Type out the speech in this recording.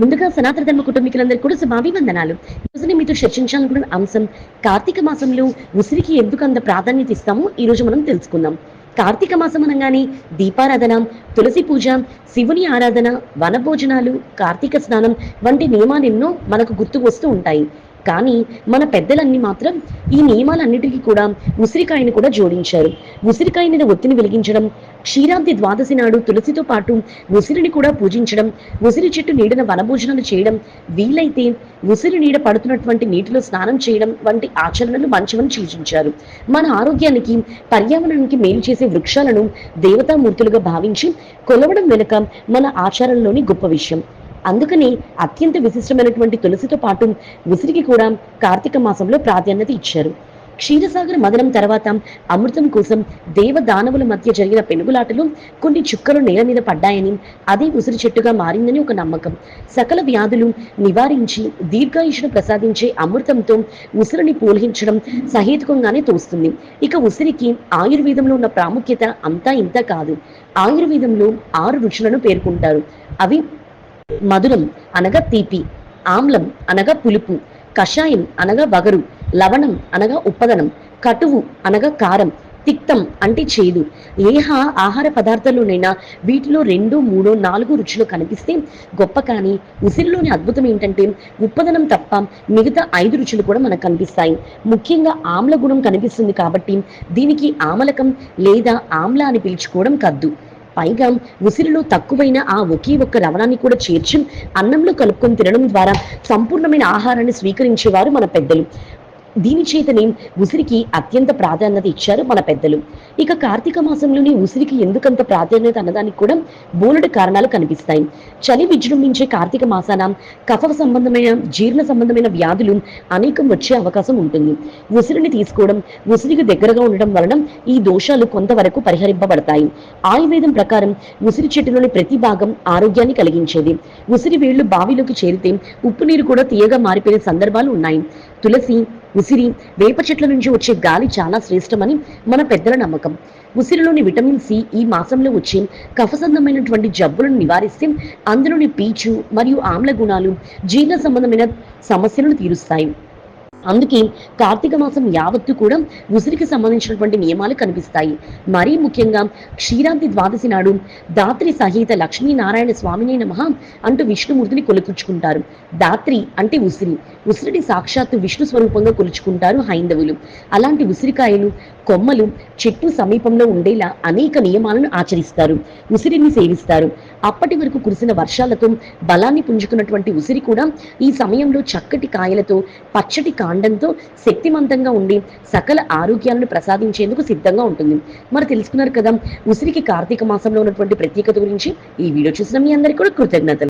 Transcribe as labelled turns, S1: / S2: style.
S1: ముందుగా సనాతన ధర్మ కుటుంబీకులందరికీ కూడా శుభాభివందనాలు. ఈరోజు మీతో చర్చించాలనుకున్న అంశం కార్తీక మాసంలో ఉసిరికి ఎందుకు అంత ప్రాధాన్యత ఇస్తామో ఈ రోజు మనం తెలుసుకుందాం. కార్తీక మాసం అనగానే దీపారాధన తులసి పూజ శివుని ఆరాధన వనభోజనాలు కార్తీక స్నానం వంటి నియమాలు ఎన్నో మనకు గుర్తుకు వస్తూ ఉంటాయి. కానీ మన పెద్దలన్నీ మాత్రం ఈ నియమాలన్నిటికీ కూడా ఉసిరికాయని కూడా జోడించారు. ఉసిరికాయ మీద ఒత్తిని వెలిగించడం క్షీరాంతి ద్వాదశి నాడు తులసితో పాటు ఉసిరిని కూడా పూజించడం ఉసిరి చెట్టు నీడన వనభోజనాలు చేయడం వీలైతే ఉసిరి నీడ పడుతున్నటువంటి నీటిలో స్నానం చేయడం వంటి ఆచరణలు మంచివని సూచించారు. మన ఆరోగ్యానికి పర్యావరణానికి మేలు చేసే వృక్షాలను దేవతామూర్తులుగా భావించి కొలవడం వెనుక మన ఆచారంలోని గొప్ప విషయం. అందుకని అత్యంత విశిష్టమైనటువంటి తులసితో పాటు ఉసిరికి కూడా కార్తీక మాసంలో ప్రాధాన్యత ఇచ్చారు. క్షీరసాగర మదనం తర్వాత అమృతం కోసం దేవ దానవుల మధ్య జరిగిన పెనుగులాటలు కొన్ని చుక్కలు నేల మీద పడ్డాయని అదే ఉసిరి చెట్టుగా మారిందని ఒక నమ్మకం. సకల వ్యాధులు నివారించి దీర్ఘాయుషును ప్రసాదించే అమృతంతో ఉసిరిని పూల్హించడం సహేతుకంగానే తోస్తుంది. ఇక ఉసిరికి ఆయుర్వేదంలో ఉన్న ప్రాముఖ్యత అంతా ఇంత కాదు. ఆయుర్వేదంలో ఆరు రుచులను పేర్కొంటారు. అవి మధురం అనగా తీపి ఆమ్లం అనగా పులుపు కషాయం అనగా వగరు లవణం అనగా ఉప్పదనం కటువు అనగా కారం తిక్తం అంటే చేదు. ఏ ఆహార పదార్థాల్లోనైనా వీటిలో రెండు మూడో నాలుగు రుచులు కనిపిస్తే గొప్ప కానీ ఉసిరిలోని అద్భుతం ఏంటంటే ఉప్పదనం తప్ప మిగతా ఐదు రుచులు కూడా మనకు కనిపిస్తాయి. ముఖ్యంగా ఆమ్ల గుణం కనిపిస్తుంది కాబట్టి దీనికి ఆమలకం లేదా ఆమ్ల అని పిలుచుకోవడం కద్దు. పైగా ఉసిరిలో తక్కువైన ఆ ఒకే ఒక్క లవణాన్ని కూడా చేర్చి అన్నంలో కలుపుకొని తినడం ద్వారా సంపూర్ణమైన ఆహారాన్ని స్వీకరించేవారు మన పెద్దలు. దీని చేతనే ఉసిరికి అత్యంత ప్రాధాన్యత ఇచ్చారు మన పెద్దలు. ఇక కార్తీక మాసంలోని ఉసిరికి ఎందుకంత ప్రాధాన్యత అన్నదానికి కూడా బోలెడు కారణాలు కనిపిస్తాయి. చలి విజృంభించే కార్తీక మాసాన కఫ సంబంధమైన జీర్ణ సంబంధమైన వ్యాధులు అనేకం వచ్చే అవకాశం ఉంటుంది. ఉసిరిని తీసుకోవడం ఉసిరికి దగ్గరగా ఉండడం వలన ఈ దోషాలు కొంతవరకు పరిహరింపబడతాయి. ఆయుర్వేదం ప్రకారం ఉసిరి చెట్టులోని ప్రతి భాగం ఆరోగ్యాన్ని కలిగించేది. ఉసిరి వేళ్ళు బావిలోకి చేరితే ఉప్పు నీరు కూడా తీయగా మారిపోయిన సందర్భాలు ఉన్నాయి. తులసి ఉసిరి వేప చెట్ల నుంచి వచ్చే గాలి చాలా శ్రేష్టమని మన పెద్దల నమ్మకం. ఉసిరిలోని విటమిన్ సి ఈ మాసంలో వచ్చే కఫసంధమైనటువంటి జబ్బులను నివారిస్తే అందులోని పీచు మరియు ఆమ్ల గుణాలు జీర్ణ సంబంధమైన సమస్యలను తీరుస్తాయి. అందుకే కార్తీక మాసం యావత్తు కూడా ఉసిరికి సంబంధించినటువంటి నియమాలు కనిపిస్తాయి. మరీ ముఖ్యంగా క్షీరాంతి ద్వాదశి నాడు దాత్రి సహిత లక్ష్మీనారాయణ స్వామిని నమః అంటూ విష్ణుమూర్తిని కొలుకుచుకుంటారు దాత్రి అంటే ఉసిరి. ఉసిరిని సాక్షాత్తు విష్ణు స్వరూపంగా కొలుచుకుంటారు హైందవులు. అలాంటి ఉసిరికాయలు కొమ్మలు చెట్టు సమీపంలో ఉండేలా అనేక నియమాలను ఆచరిస్తారు. ఉసిరిని సేవిస్తారు. అప్పటి వరకు కురిసిన వర్షాలతో బలాన్ని పుంజుకున్నటువంటి ఉసిరి కూడా ఈ సమయంలో చక్కటి కాయలతో పచ్చటి కాయ కాండంతో శక్తిమంతంగా ఉండి సకల ఆరోగ్యాలను ప్రసాదించేందుకు సిద్ధంగా ఉంటుంది. మరి తెలుసుకున్నారు కదా ఉసిరికి కార్తీక మాసంలో ఉన్నటువంటి ప్రత్యేకత గురించి ఈ వీడియో చూసిన మీ అందరికీ కూడా కృతజ్ఞతలు.